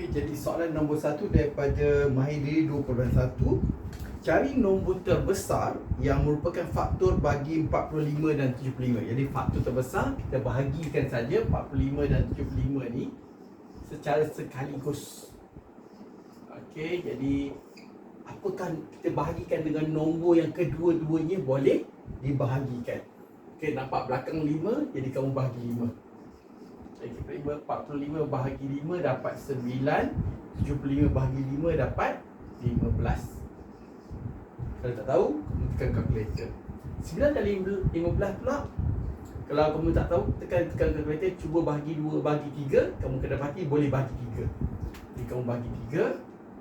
Okey, jadi soalan nombor satu daripada Mahidri 2021 Cari nombor terbesar yang merupakan faktor bagi 45 dan 75 Jadi faktor terbesar kita bahagikan saja 45 dan 75 ni Secara sekaligus. Okey, jadi Apakah kita bahagikan dengan nombor yang kedua-duanya boleh dibahagikan? Okey, nampak belakang 5 jadi kamu bahagi 5 kita 45 bahagi 5 dapat 9 75 bahagi 5 dapat 15 Kalau tak tahu, tekan calculator. 9 kali 15 pula Kalau kamu tak tahu, tekan tekan calculator Cuba bahagi 2 bahagi 3 Kamu kena dapati boleh bahagi 3 Jadi kamu bahagi 3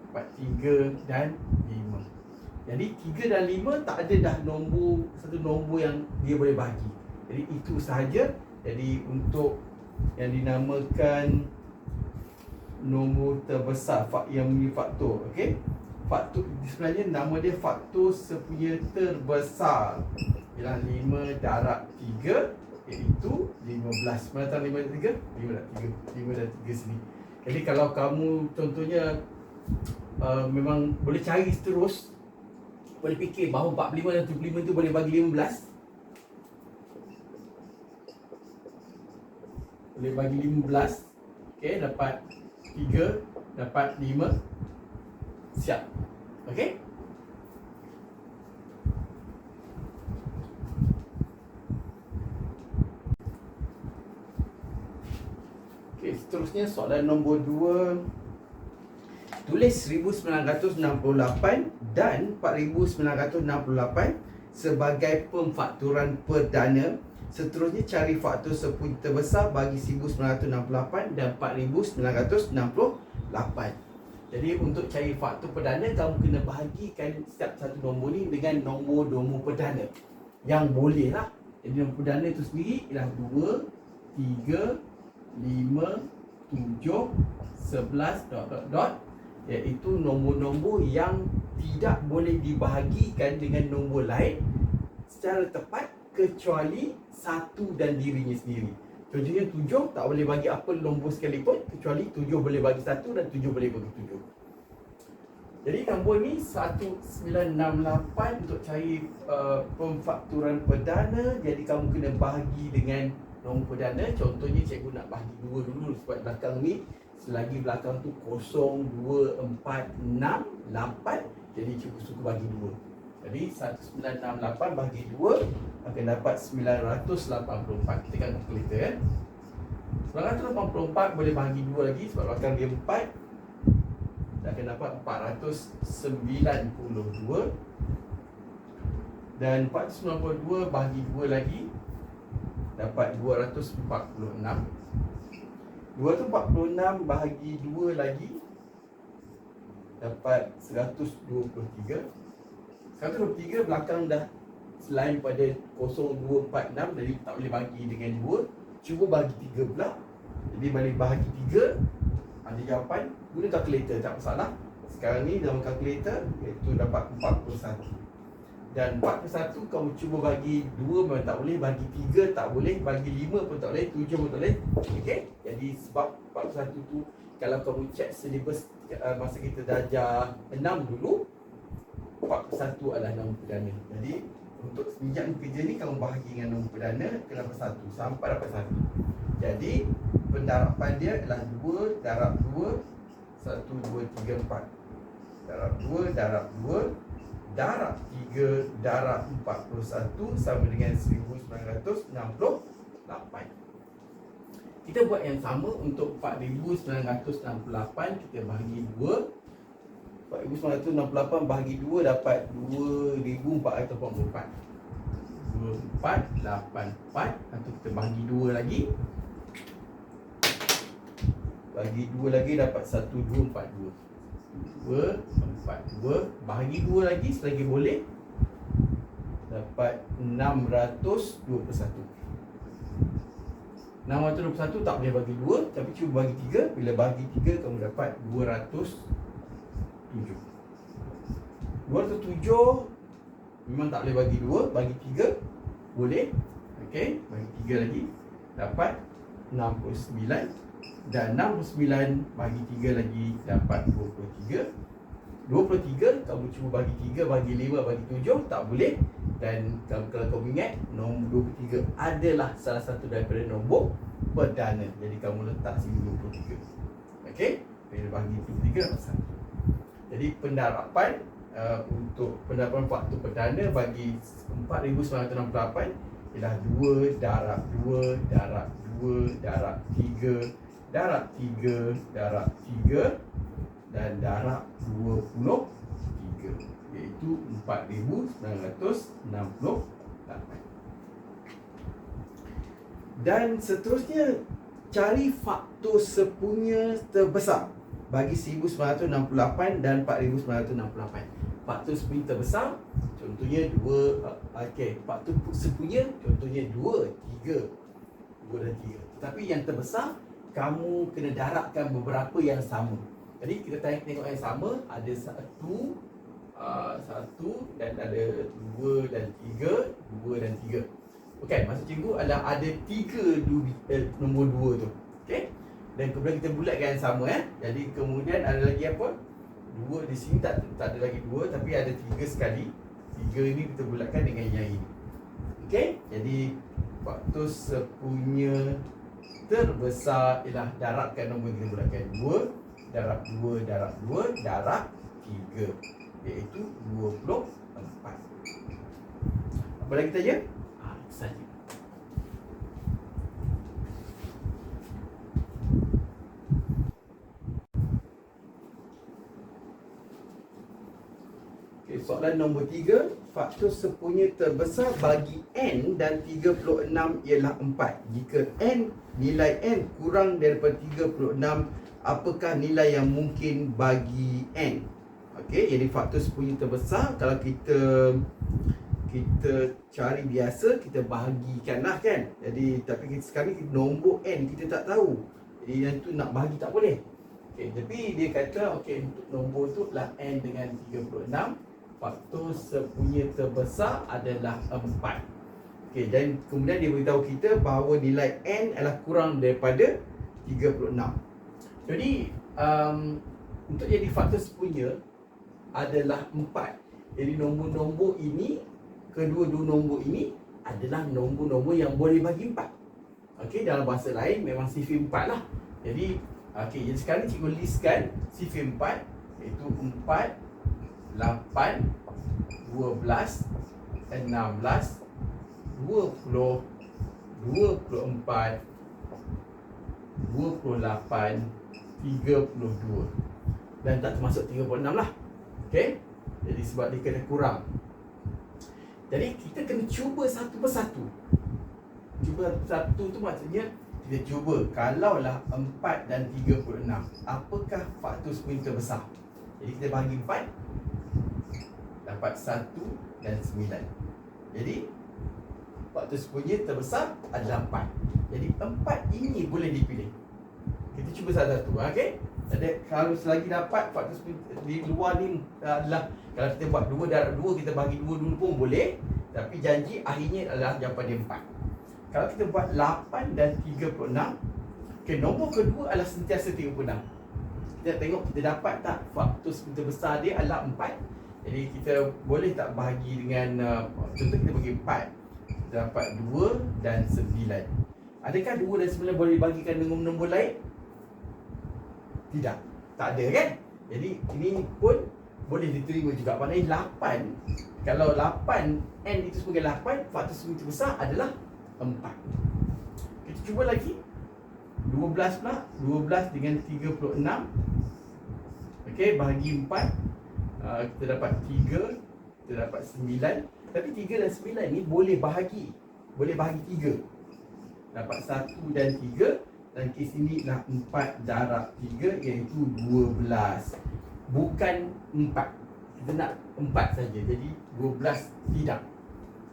Dapat 3 dan 5 Jadi 3 dan 5 tak ada dah nombor Satu nombor yang dia boleh bahagi. Jadi itu sahaja. Jadi untuk yang dinamakan nombor terbesar yang mempunyai faktor okey? Faktor sebenarnya nama dia faktor sepunya terbesar. Ialah 5 darab 3 iaitu 15 mana tahu 5 darab 3 5 darab 3 5 darab 3 sini. Jadi kalau kamu contohnya uh, memang boleh cari terus boleh fikir bahawa 45 dan 75 tu boleh bagi 15 boleh bagi 15 okey dapat 3 dapat 5 siap. Okey? Okey seterusnya soalan nombor 2 tulis 1968 dan 4968 sebagai pemfakturan perdana Seterusnya cari faktor sepuluh terbesar bagi 1968 dan 4968. Jadi untuk cari faktor perdana kamu kena bahagikan setiap satu nombor ni dengan nombor-nombor perdana yang boleh lah. Jadi nombor perdana itu sendiri ialah 2, 3, 5, 7, 11 dot dot dot iaitu nombor-nombor yang tidak boleh dibahagikan dengan nombor lain secara tepat kecuali satu dan dirinya sendiri. Contohnya tujuh tak boleh bagi apa nombor sekalipun kecuali tujuh boleh bagi satu dan tujuh boleh bagi tujuh. Jadi nombor ni 1968 untuk cari uh, pemfakturan perdana Jadi kamu kena bahagi dengan nombor perdana Contohnya cikgu nak bahagi dua dulu sebab belakang ni Selagi belakang tu kosong, dua, empat, enam, lapan Jadi cikgu suka bagi dua Jadi 1968 bahagi dua akan dapat 984 kita kan kalkulator kan? 984 boleh bahagi 2 lagi sebab belakang dia 4 dan akan dapat 492 dan 492 bahagi 2 lagi dapat 246 246 bahagi 2 lagi dapat 123 123 belakang dah selain pada 0246 jadi tak boleh bagi dengan 2 cuba bagi 3 pula. Jadi balik bahagi 3 ada jawapan. Guna kalkulator tak masalah. Sekarang ni dalam kalkulator iaitu dapat 41 dan 41 kamu cuba bagi 2 memang tak boleh. Bagi 3 tak boleh. Bagi 5 pun tak boleh. 7 pun tak boleh. Okey? Jadi sebab 41 tu kalau kamu check syllabus uh, masa kita darjah 6 dulu 41 adalah nombor perdana. Jadi untuk sebijak kerja ni kamu bahagi dengan nombor perdana ke dapat satu? Sampai dapat satu. Jadi pendarapan dia adalah dua darab dua satu dua tiga empat. Darab dua darab dua darab tiga darab empat puluh satu sama dengan seribu sembilan ratus enam puluh lapan. Kita buat yang sama untuk 4968 kita bahagi 2 4968 bahagi 2 dapat 2484 2484 Atau kita bahagi 2 lagi. Bagi 2 lagi dapat 1242 242 Bahagi 2 lagi selagi boleh Dapat 621 621 tak boleh bagi 2 Tapi cuba bagi 3 Bila bagi 3 kamu dapat 200 tujuh. Dua ratus tujuh Memang tak boleh bagi dua Bagi tiga Boleh. Okay Bagi tiga lagi Dapat 69 dan 69 bagi 3 lagi dapat 23 23 kamu cuba bagi 3 bagi 5 bagi 7 tak boleh. Dan kalau, kalau kau ingat nombor 23 adalah salah satu daripada nombor perdana. Jadi kamu letak sini 23 okey? Bila bagi 23 dapat 1 jadi pendarapan uh, untuk pendarapan waktu perdana bagi 4968 ialah 2 darab 2 darab 2 darab 3 darab 3 darab 3 dan darab 23 iaitu 4968 dan seterusnya cari faktor sepunya terbesar bagi 1968 dan 4968 faktor sepunya terbesar contohnya 2 uh, okey faktor sepunya contohnya 2 3 2 dan 3 tetapi yang terbesar kamu kena darabkan beberapa yang sama jadi kita tengok, tengok yang sama ada satu, uh, satu dan ada dua dan tiga, dua dan tiga. Okey, maksud cikgu adalah ada tiga dubi, eh, nombor dua tu. Dan kemudian kita bulatkan yang sama eh. Jadi kemudian ada lagi apa? Dua di sini tak tak ada lagi dua tapi ada tiga sekali. Tiga ini kita bulatkan dengan yang ini. Okey. Jadi waktu sepunya terbesar ialah darabkan nombor kita bulatkan dua darab 2 darab 2 darab 3 iaitu 24 apa lagi saja? Ha, saja Okay, soalan nombor 3 Faktor sepunya terbesar bagi N dan 36 ialah 4 Jika N, nilai N kurang daripada 36 apakah nilai yang mungkin bagi N? Okey, jadi faktor sepunya terbesar kalau kita kita cari biasa kita bahagikan lah kan? Jadi tapi kita, sekarang kita nombor N kita tak tahu. Jadi yang tu nak bahagi tak boleh. Okey, tapi dia kata okey untuk nombor tu lah N dengan 36 faktor sepunya terbesar adalah 4 Okey, dan kemudian dia beritahu kita bahawa nilai N adalah kurang daripada 36 jadi um, untuk jadi faktor sepunya adalah empat. Jadi nombor-nombor ini, kedua-dua nombor ini adalah nombor-nombor yang boleh bagi empat. Okey, dalam bahasa lain memang sifir empat lah. Jadi, okey, jadi sekarang cikgu listkan sifir empat iaitu empat, lapan, dua belas, enam belas, dua puluh, dua puluh empat, dua puluh lapan, 32 dan tak termasuk 36 lah. Okey? Jadi sebab dia kena kurang. Jadi kita kena cuba satu persatu. Cuba satu persatu tu maksudnya kita cuba kalau lah 4 dan 36 apakah faktor spring terbesar jadi kita bagi 4 dapat 1 dan 9 jadi faktor spring terbesar adalah 4 jadi 4 ini boleh dipilih. Kita cuba satu-satu okey? Jadi kalau selagi dapat faktor di luar ni adalah kalau kita buat dua darab dua kita bagi dua dulu pun boleh. Tapi janji akhirnya adalah jawapan dia 4 kalau kita buat 8 dan 36 okay, nombor kedua adalah sentiasa 36 kita tengok kita dapat tak? Faktor sebentar besar dia adalah 4 jadi kita boleh tak bahagi dengan uh, contoh kita bagi 4 kita dapat 2 dan 9 adakah 2 dan 9 boleh bagikan dengan nombor lain tidak. Tak ada kan? Jadi ini pun boleh diterima juga. Maknanya 8. Kalau 8 N itu sebagai 8, faktor segitu besar adalah 4. Kita cuba lagi. 12 pula. 12 dengan 36. Okey, bahagi 4. Uh, kita dapat 3. Kita dapat 9. Tapi 3 dan 9 ni boleh bahagi. Boleh bahagi 3. Dapat 1 dan 3 dan kes ini adalah 4 darab 3 iaitu 12 Bukan 4 Kita nak 4 saja. Jadi 12 tidak.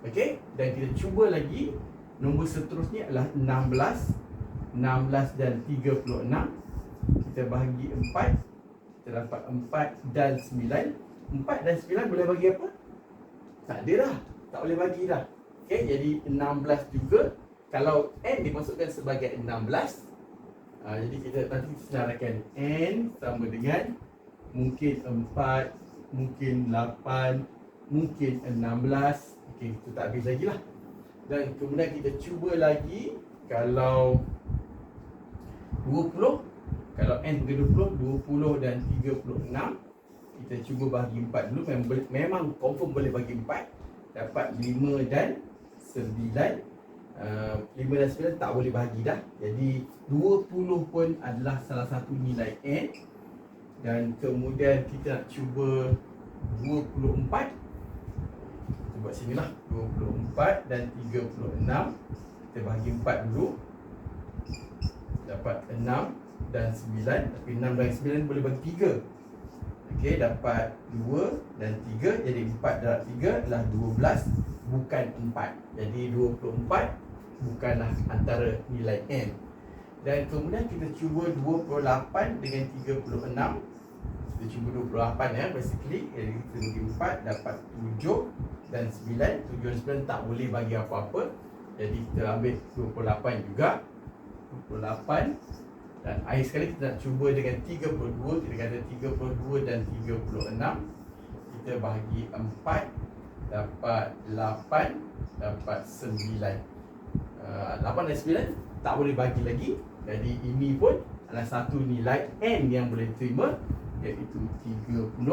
Okey Dan kita cuba lagi. Nombor seterusnya adalah 16 16 dan 36 Kita bahagi 4 Kita dapat 4 dan 9 4 dan 9 boleh bagi apa? Tak ada dah. Tak boleh bagi dah. Okey jadi 16 juga. Kalau N dimasukkan sebagai 16 uh, Jadi kita nanti kita senaraikan N sama dengan Mungkin 4 Mungkin 8 Mungkin 16 Okey, itu tak habis lagi lah. Dan kemudian kita cuba lagi Kalau 20 kalau n ke 20, 20 dan 36 Kita cuba bagi 4 dulu. Memang, memang confirm boleh bagi 4 Dapat 5 dan 9 uh, 5 dan 9 tak boleh bagi dah. Jadi 20 pun adalah salah satu nilai n. Dan kemudian kita nak cuba 24 Kita buat sini lah. 24 dan 36 Kita bagi 4 dulu. Dapat 6 dan 9 Tapi 6 dan 9 boleh bagi 3 Okey, dapat 2 dan 3 Jadi 4 darab 3 adalah 12 Bukan 4 Jadi 24 bukanlah antara nilai N Dan kemudian kita cuba 28 dengan 36 Kita cuba 28 ya, basically. Jadi kita bagi 4 dapat 7 dan 9 7 dan 9 tak boleh bagi apa-apa. Jadi kita ambil 28 juga. 28 dan akhir sekali kita nak cuba dengan 32 Kita kata 32 dan 36 Kita bahagi 4 Dapat 8 Dapat 9 uh, 8 dan 9 Tak boleh bagi lagi. Jadi ini pun adalah satu nilai N yang boleh terima Iaitu 32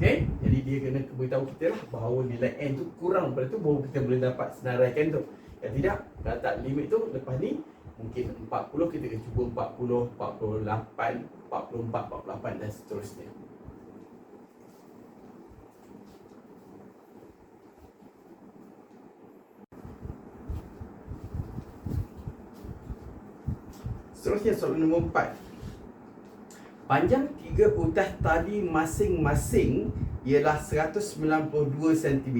Okay Jadi dia kena beritahu kita lah Bahawa nilai N tu kurang daripada tu Bahawa kita boleh dapat senaraikan tu. Kalau tidak Kalau tak limit tu Lepas ni mungkin 40 kita akan cuba 40 48 44 48 dan seterusnya. Seterusnya soalan nombor 4 Panjang tiga utas tali masing-masing ialah 192 cm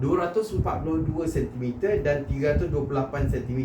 242 cm dan 328 cm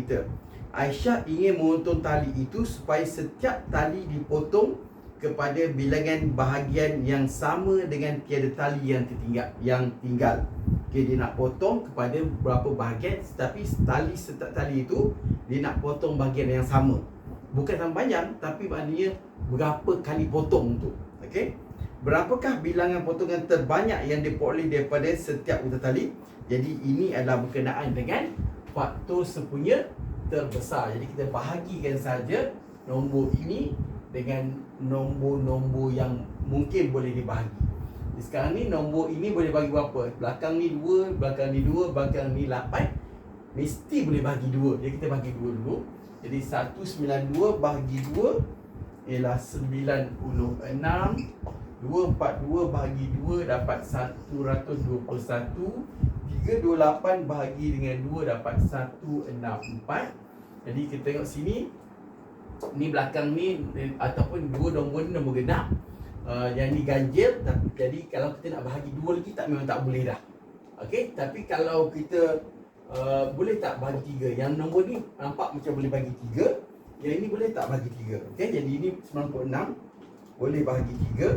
Aisyah ingin memotong tali itu supaya setiap tali dipotong kepada bilangan bahagian yang sama dengan tiada tali yang tertinggal yang tinggal. Okey dia nak potong kepada berapa bahagian tetapi tali setiap tali itu dia nak potong bahagian yang sama. Bukan sama panjang tapi maknanya berapa kali potong tu. Okey. Berapakah bilangan potongan terbanyak yang diperoleh daripada setiap utar tali? Jadi ini adalah berkenaan dengan faktor sepunya terbesar. Jadi kita bahagikan saja nombor ini dengan nombor-nombor yang mungkin boleh dibahagi. Jadi sekarang ni nombor ini boleh bagi berapa? Belakang ni 2, belakang ni 2, belakang ni 8. Mesti boleh bagi 2. Jadi kita bagi 2 dulu. Jadi 192 bahagi 2 ialah 96. 242 bahagi 2 dapat 121 328 bahagi dengan 2 dapat 164 Jadi kita tengok sini. Ni belakang ni Ataupun dua nombor ni nombor genap. Uh, Yang ni ganjil Jadi kalau kita nak bahagi dua lagi tak Memang tak boleh dah. Okay Tapi kalau kita uh, Boleh tak bagi tiga? Yang nombor ni nampak macam boleh bagi tiga Yang ini boleh tak bagi tiga? Okay Jadi ini 96 Boleh bagi tiga.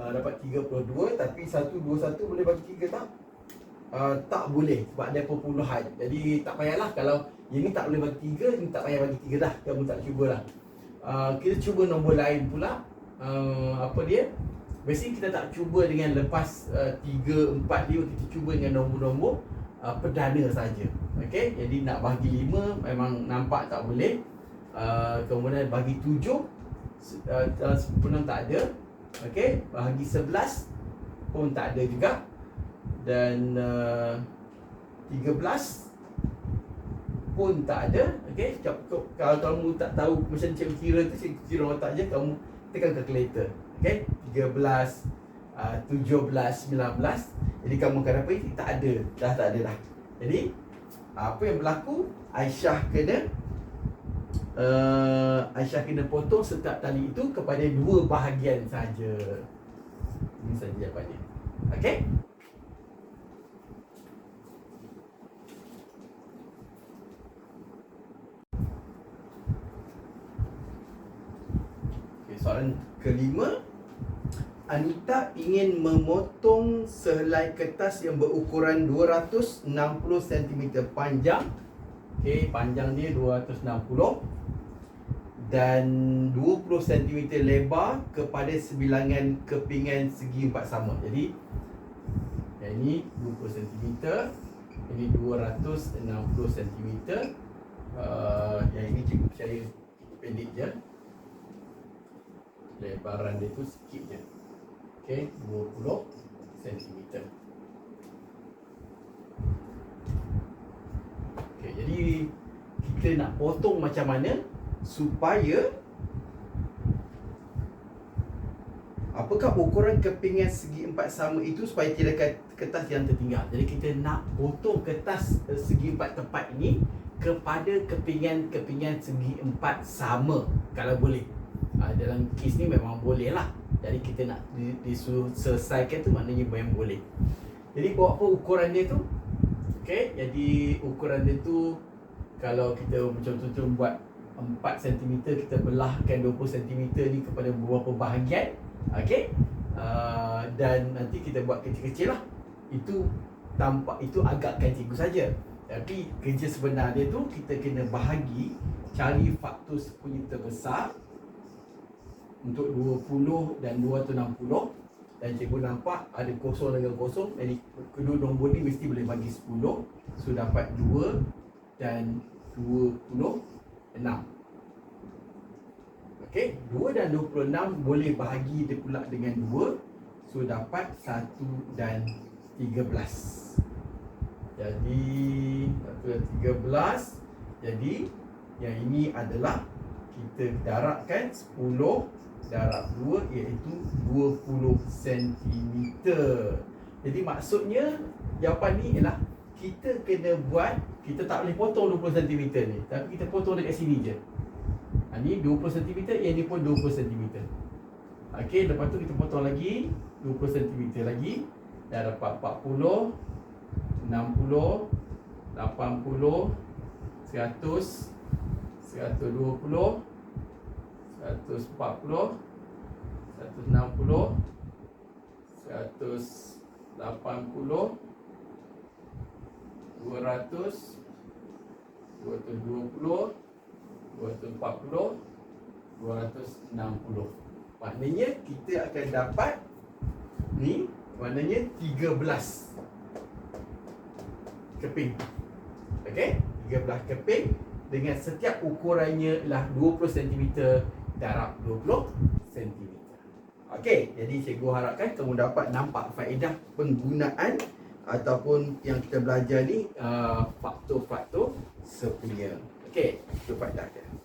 Uh, Dapat 32 Tapi 121 boleh bagi tiga tak uh, tak boleh sebab ada perpuluhan. Jadi tak payahlah kalau yang ni tak boleh bagi tiga, ni tak payah bagi tiga dah. Kamu tak cubalah. Uh, kita cuba nombor lain pula. Uh, apa dia? Biasanya kita tak cuba dengan lepas tiga, empat, lima. Kita cuba dengan nombor-nombor uh, perdana saja. Okay? Jadi nak bagi lima memang nampak tak boleh. Uh, kemudian bagi tujuh, uh, sempurna tak ada. Okay? Bagi sebelas pun tak ada juga dan uh, 13 pun tak ada okey kalau kamu tak tahu macam cikgu kira tu cikgu kira otak je kamu tekan calculator okey 13 uh, 17 19 jadi kamu akan dapat tak ada dah tak ada dah. Jadi apa yang berlaku? Aisyah kena uh, Aisyah kena potong setiap tali itu kepada dua bahagian saja. Ini saja jawapannya. Okey soalan kelima Anita ingin memotong sehelai kertas yang berukuran 260 cm panjang. Okey, panjang dia 260 dan 20 cm lebar kepada sebilangan kepingan segi empat sama. Jadi yang ini 20 cm, ini 260 cm. Uh, yang ini cukup saya pendek je. Lebaran dia tu sikit je. Okey, 20 cm. Okey, jadi kita nak potong macam mana supaya apakah ukuran kepingan segi empat sama itu supaya tidak kertas yang tertinggal. Jadi kita nak potong kertas eh, segi empat tepat ini kepada kepingan-kepingan segi empat sama kalau boleh. Ha, dalam kes ni memang boleh lah. Jadi kita nak disuruh selesaikan tu maknanya memang boleh. Jadi buat apa ukuran dia tu? Okay, jadi ukuran dia tu kalau kita macam tu buat 4 cm kita belahkan 20 cm ni kepada beberapa bahagian okey uh, dan nanti kita buat kecil-kecil lah itu tampak itu agakkan cikgu saja tapi kerja sebenar dia tu kita kena bahagi cari faktor sekunya terbesar untuk 20 dan 260 dan cikgu nampak ada kosong dengan kosong. Jadi kedua nombor ni mesti boleh bagi 10 so dapat 2 dan 20 6 Okey, 2 dan 26 boleh bahagi dia pula dengan 2 So dapat 1 dan 13 Jadi 1 dan 13 Jadi yang ini adalah Kita darabkan 10 Darab 2 iaitu 20 cm Jadi maksudnya Jawapan ni ialah kita kena buat kita tak boleh potong 20 cm ni tapi kita potong dekat sini je. Ha, ni 20 cm yang ni pun 20 cm ok lepas tu kita potong lagi 20 cm lagi. Dah dapat 40 60 80 100 120 140 160 180 200 220 240 260 Maknanya kita akan dapat Ni Maknanya 13 Keping. Okey? 13 keping Dengan setiap ukurannya ialah 20 cm Darab 20 cm Okey Jadi cikgu harapkan kamu dapat nampak faedah penggunaan ataupun yang kita belajar ni uh, faktor-faktor sepunya. Okey, itu faedah dia.